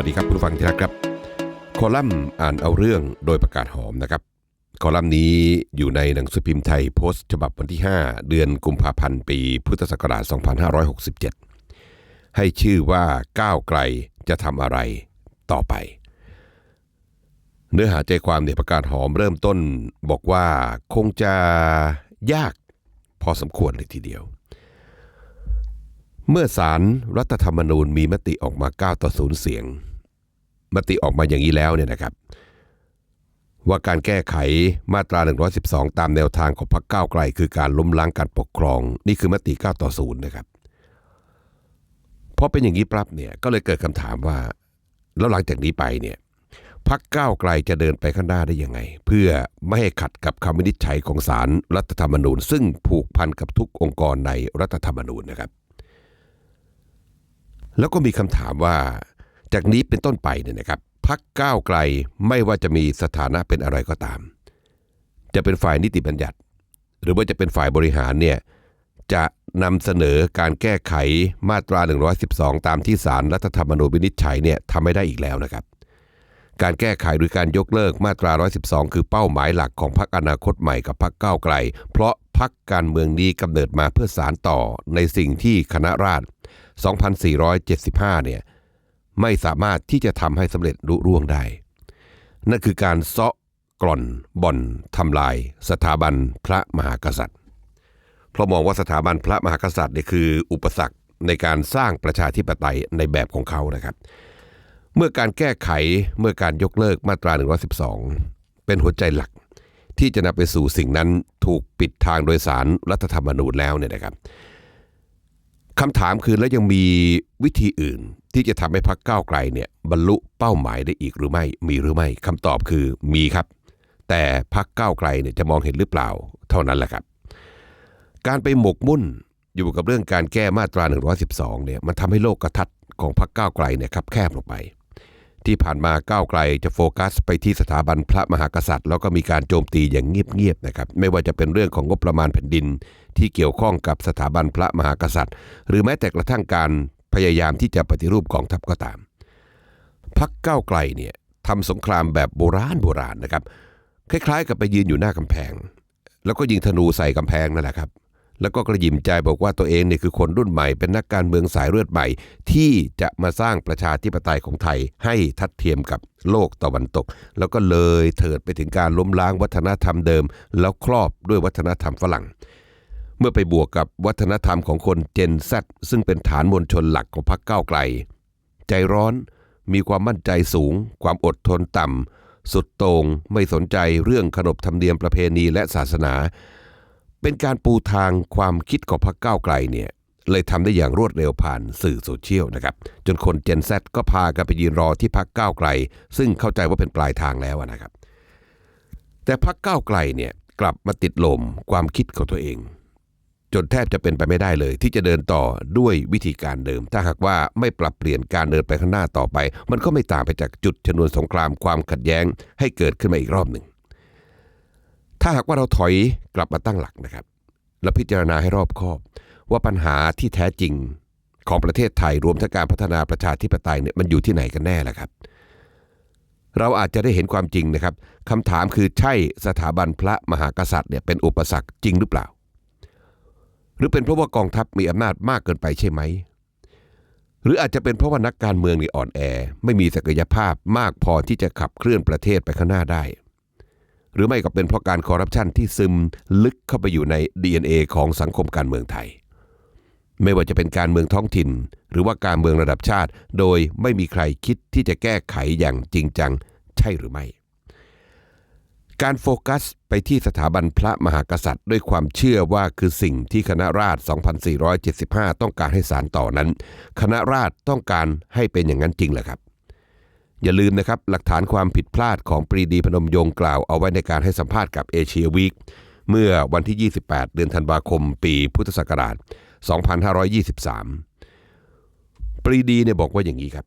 วัสดีครับผู้ฟังที่รักครับ คอลัมน์อ่านเอาเรื่องโดยประกาศหอมนะครับ คอลัมน์นี้อยู่ในหนังสือพิมพ์ไทยโพสต์ฉบับวันที่ 5 เดือนกุมภาพันธ์ปีพุทธศักราช 2567 ให้ชื่อว่าก้าวไกลจะทำอะไรต่อไป เนื้อหาใจความในประกาศหอมเริ่มต้นบอกว่าคงจะยากพอสมควรเลยทีเดียว เมื่อสารรัฐธรรมนูญมีมติออกมา 9 ต่อ 0 เสียง มติออกมาอย่างนี้แล้วเนี่ยนะครับ ว่าการแก้ไขมาตรา 112 ตามแนวทางของพรรคก้าวไกล คือการล้มล้างการปกครอง นี่คือมติ 9 ต่อ 0 นะครับพอเป็นอย่างนี้ปรับเนี่ยก็เลยเกิดคำถามว่า แล้วหลังจากนี้ไปเนี่ยพรรคก้าวไกลจะเดินไปข้างหน้าได้ยังไง เพื่อไม่ให้ขัดกับคำวินิจฉัยของศาลรรัฐธรรมนูญ ซึ่งผูกพันกับทุกองค์กรในรัฐธรรมนูญนะครับ แล้วก็มีคำถามว่า จากนี้เป็นต้นไปเนี่ยนะครับพักก้าวไกลไม่ว่าจะมีสถานะเป็นอะไรก็ตาม จะเป็นฝ่ายนิติบัญญัติ หรือว่าจะเป็นฝ่ายบริหารเนี่ยจะนำเสนอการแก้ไขมาตรา 112 ตามที่ศาลรรัฐธรรมนูญวินิจฉัยเนี่ยทำไม่ได้อีกแล้วนะครับ การแก้ไขหรือการยกเลิกมาตรา 112 คือเป้าหมายหลักของพรรคอนาคตใหม่กับพรรคก้าวไกล เพราะพรรคการเมืองนี้กำเนิดมาเพื่อสารต่อในสิ่งที่คณะราษฎร 2475 เนี่ยไม่สามารถที่จะทำให้สำเร็จลุร่วงได้ นั่นคือการเซาะกล่อนบ่อนทำลาย สถาบันพระมหากษัตริย์ เพราะมองว่าสถาบันพระมหากษัตริย์เนี่ยคืออุปสรรคในการสร้างประชาธิปไตยในแบบของเขานะครับ เมื่อการแก้ไขเมื่อการยกเลิกมาตรา 112 เป็นหัวใจหลัก ที่จะนำไปสู่สิ่งนั้นถูกปิดทางโดยสารรัฐธรรมนูญแล้วเนี่ยนะครับ คำถามคือแล้วยังมีวิธีอื่น ที่จะทำให้พรรคก้าวไกลเนี่ยบรรลุเป้าหมายได้อีกหรือไม่ มีหรือไม่คำตอบคือมีครับ แต่พรรคก้าวไกลเนี่ยจะมองเห็นหรือเปล่า เท่านั้นแหละครับ การไปหมกมุ่นอยู่กับเรื่องการแก้มาตรา 112 เนี่ยมันทำให้โลกกระทัดของพรรคก้าวไกลเนี่ยครับแคบลงไป ที่ผ่านมาก้าวไกลจะโฟกัสไปที่สถาบันพระมหากษัตริย์ แล้วก็มีการโจมตีอย่างเงียบๆนะครับไม่ว่าจะเป็นเรื่องของงบประมาณแผ่นดินที่เกี่ยวข้องกับสถาบันพระมหากษัตริย์ หรือแม้แต่กระทั่งการพยายามที่จะปฏิรูปกองทัพก็ตาม พักเก้าไกลเนี่ยทำสงครามแบบโบราณโบราณนะครับ คล้ายๆ กับไปยืนอยู่หน้ากำแพง แล้วก็ยิงธนูใส่กำแพงนั่นแหละครับ แล้วก็กระยิมใจบอกว่าตัวเองเนี่ยคือคนรุ่นใหม่ เป็นนักการเมืองสายเลือดใหม่ ที่จะมาสร้างประชาธิปไตยของไทยให้ทัดเทียมกับโลกตะวันตก แล้วก็เลยเถิดไปถึงการล้มล้างวัฒนธรรมเดิม แล้วครอบด้วยวัฒนธรรมฝรั่ง เมื่อไปบวกกับวัฒนธรรมของคนเจนซซึ่งเป็นฐานมวลชนหลักของพรรคก้าวไกล ใจร้อนมีความมั่นใจสูง ความอดทนต่ำ สุดโต่งไม่สนใจเรื่องขนบธรรมเนียมประเพณีและศาสนา เป็นการปูทางความคิดของพรรคก้าวไกลเนี่ยเลยทำได้อย่างรวดเร็วผ่านสื่อโซเชียลนะครับ จนคนเจนซก็พากันไปยืนรอที่พรรคก้าวไกล ซึ่งเข้าใจว่าเป็นปลายทางแล้วนะครับ แต่พรรคก้าวไกลเนี่ยกลับมาติดลมความคิดของตัวเอง จนแทบจะเป็นไปไม่ได้เลย ที่จะเดินต่อด้วยวิธีการเดิม ถ้าหากว่าไม่ปรับเปลี่ยนการเดินไปข้างหน้าต่อไป มันก็ไม่ต่างไปจากจุดชนวนสงครามความขัดแย้งให้เกิดขึ้นมาอีกรอบหนึ่ง ถ้าหากว่าเราถอยกลับมาตั้งหลักนะครับ และพิจารณาให้รอบคอบ ว่าปัญหาที่แท้จริงของประเทศไทยรวมทั้งการพัฒนาประชาธิปไตยเนี่ยมันอยู่ที่ไหนกันแน่ล่ะครับเราอาจจะได้เห็นความจริงนะครับคำถามคือใช่สถาบันพระมหากษัตริย์เนี่ยเป็นอุปสรรคจริงหรือเปล่า หรือเป็นเพราะว่ากองทัพมีอำนาจมากเกินไปใช่ไหม หรืออาจจะเป็นเพราะว่านักการเมืองนี่อ่อนแอ ไม่มีศักยภาพมากพอที่จะขับเคลื่อนประเทศไปข้างหน้าได้ หรือไม่ก็เป็นเพราะการคอร์รัปชันที่ซึมลึกเข้าไปอยู่ใน DNA ของสังคมการเมืองไทย ไม่ว่าจะเป็นการเมืองท้องถิ่น หรือว่าการเมืองระดับชาติ โดยไม่มีใครคิดที่จะแก้ไขอย่างจริงจัง ใช่หรือไม่ การโฟกัสไปที่สถาบันพระมหากษัตริย์ ด้วยความเชื่อว่าคือสิ่งที่คณะราษฎร 2475 ต้องการให้สารต่อนั้น คณะราษฎรต้องการให้เป็นอย่างนั้นจริงเหรอครับ อย่าลืมนะครับหลักฐานความผิดพลาดของปรีดีพนมยงค์กล่าวเอาไว้ในการให้สัมภาษณ์กับเอเชียวีคเมื่อวันที่ 28 เดือนธันวาคม ปีพุทธศักราช 2523 ปรีดีเนี่ยบอกว่าอย่างนี้ครับ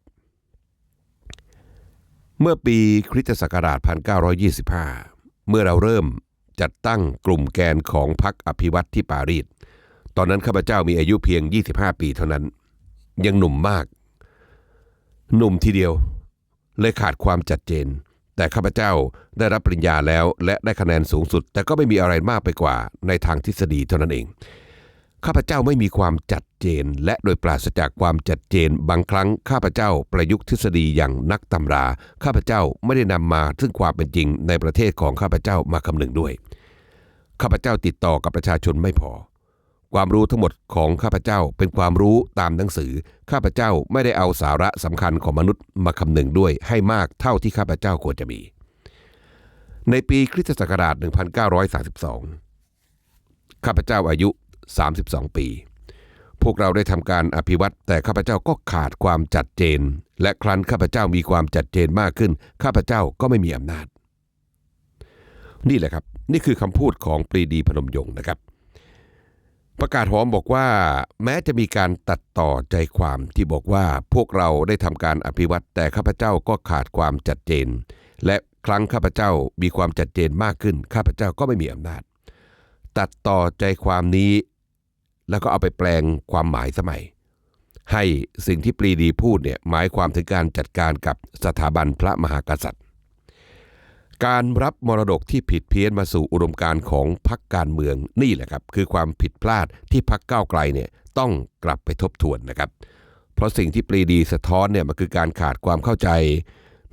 เมื่อปีคริสตศักราช 1925 เมื่อเราเริ่มจัดตั้งกลุ่มแกนของพรรคอภิวัตที่ปารีส ตอนนั้นข้าพเจ้ามีอายุเพียง 25 ปีเท่านั้น ยังหนุ่มมาก หนุ่มทีเดียว เลยขาดความจัดเจน แต่ข้าพเจ้าได้รับปริญญาแล้วและได้คะแนนสูงสุด แต่ก็ไม่มีอะไรมากไปกว่าในทางทฤษฎีเท่านั้นเอง ข้าพเจ้าไม่มีความจัดเจน และโดยปราศจากความจัดเจน บางครั้งข้าพเจ้าประยุกต์ทฤษฎีอย่างนักตำรา ข้าพเจ้าไม่ได้นำมาซึ่งความเป็นจริงในประเทศของข้าพเจ้ามาคำนึงด้วย ข้าพเจ้าติดต่อกับประชาชนไม่พอ ความรู้ทั้งหมดของข้าพเจ้าเป็นความรู้ตามหนังสือ ข้าพเจ้าไม่ได้เอาสาระสำคัญของมนุษย์มาคำนึงด้วยให้มากเท่าที่ข้าพเจ้าควรจะมี ในปีคริสตศักราช 1932 ข้าพเจ้าอายุ 32 ปี พวกเราได้ทำการอภิวัตแต่ข้าพเจ้าก็ขาดความจัดเจน และครั้นข้าพเจ้ามีความจัดเจนมากขึ้น ข้าพเจ้าก็ไม่มีอำนาจ นี่แหละครับ นี่คือคำพูดของปรีดีพนมยงค์นะครับ ประกาศหอมบอกว่า แม้จะมีการตัดต่อใจความที่บอกว่าพวกเราได้ทำการอภิวัตแต่ข้าพเจ้าก็ขาดความจัดเจน และครั้งข้าพเจ้ามีความจัดเจนมากขึ้น ข้าพเจ้าก็ไม่มีอำนาจ ตัดต่อใจความนี้ แล้วก็เอาไปแปลงความหมายสมัย ให้สิ่งที่ปรีดีพูดเนี่ยหมายความถึงการจัดการกับสถาบันพระมหากษัตริย์ การรับมรดกที่ผิดเพี้ยนมาสู่อุดมการณ์ของพรรคการเมืองนี่แหละครับคือความผิดพลาดที่พรรคก้าวไกลเนี่ยต้องกลับไปทบทวนนะครับ เพราะสิ่งที่ปรีดีสะท้อนเนี่ยมันคือการขาดความเข้าใจ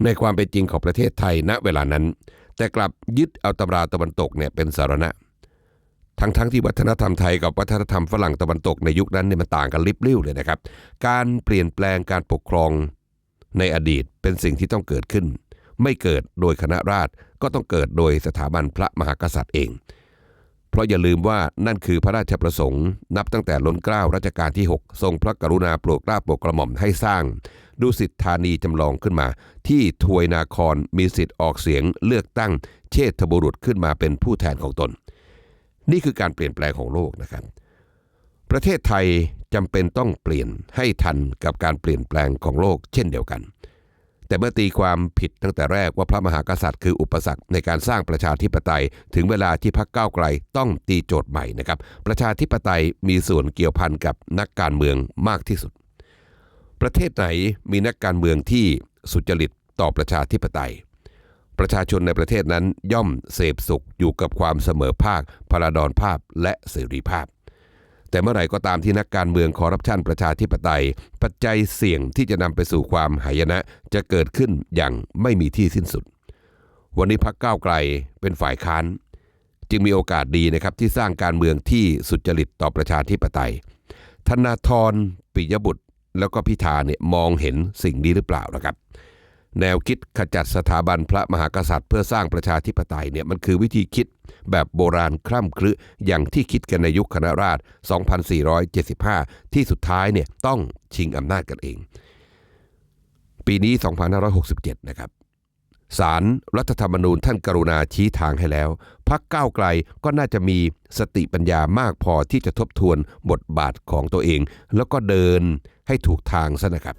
ในความเป็นจริงของประเทศไทยณเวลานั้น แต่กลับยึดเอาตำราตะวันตกเนี่ยเป็นสารณะ ทั้งทั้งที่วัฒนธรรมไทยกับวัฒนธรรมฝรั่งตะวันตกในยุคนั้นเนี่ยมันต่างกันลิบลิ่วเลยนะครับ การเปลี่ยนแปลงการปกครองในอดีตเป็นสิ่งที่ต้องเกิดขึ้น ไม่เกิดโดยคณะราษฎรก็ต้องเกิดโดยสถาบันพระมหากษัตริย์เอง เพราะอย่าลืมว่านั่นคือพระราชประสงค์ นับตั้งแต่ล้นเกล้ารัชกาลที่ 6 ทรงพระกรุณาโปรดเกล้าโปรดกระหม่อมให้สร้างดุสิตธานีจำลองขึ้นมา ที่ทวยนาครมีสิทธิ์ออกเสียงเลือกตั้งเชษฐบุรุษขึ้นมาเป็นผู้แทนของตน นี่คือการเปลี่ยนแปลงของโลกนะครับ ประเทศไทยจำเป็นต้องเปลี่ยนให้ทันกับการเปลี่ยนแปลงของโลกเช่นเดียวกัน แต่เมื่อตีความผิดตั้งแต่แรกว่าพระมหากษัตริย์คืออุปสรรคในการสร้างประชาธิปไตย ถึงเวลาที่พรรคก้าวไกลต้องตีโจทย์ใหม่นะครับ ประชาธิปไตยมีส่วนเกี่ยวพันกับนักการเมืองมากที่สุด ประเทศไหนมีนักการเมืองที่สุจริตต่อประชาธิปไตย ประชาชนในประเทศนั้นย่อมเสพสุขอยู่กับความเสมอภาคพลาดอนภาพและเสรีภาพ แต่เมื่อไหร่ก็ตามที่นักการเมืองคอร์รัปชันประชาธิปไตย ปัจจัยเสี่ยงที่จะนำไปสู่ความหายนะจะเกิดขึ้นอย่างไม่มีที่สิ้นสุด วันนี้พักก้าวไกลเป็นฝ่ายค้าน จึงมีโอกาสดีนะครับที่สร้างการเมืองที่สุจริตต่อประชาธิปไตย ธนาธรปิยบุตรแล้วก็พิธาเนี่ยมองเห็นสิ่งนี้หรือเปล่านะครับ แนวคิดขจัดสถาบันพระมหากษัตริย์ เพื่อสร้างประชาธิปไตยเนี่ยมันคือวิธีคิดแบบโบราณคร่ำครึอย่างที่คิดกันในยุคคณะราษฎร2475 ที่สุดท้ายเนี่ยต้องชิงอำนาจกันเอง ปีนี้ 2567 นะครับศารรัฐธรรมนูญท่านกรุณาชี้ทางให้แล้ว พักก้าวไกลก็น่าจะมีสติปัญญามากพอที่จะทบทวนบทบาทของตัวเอง แล้วก็เดินให้ถูกทางซะนะครับ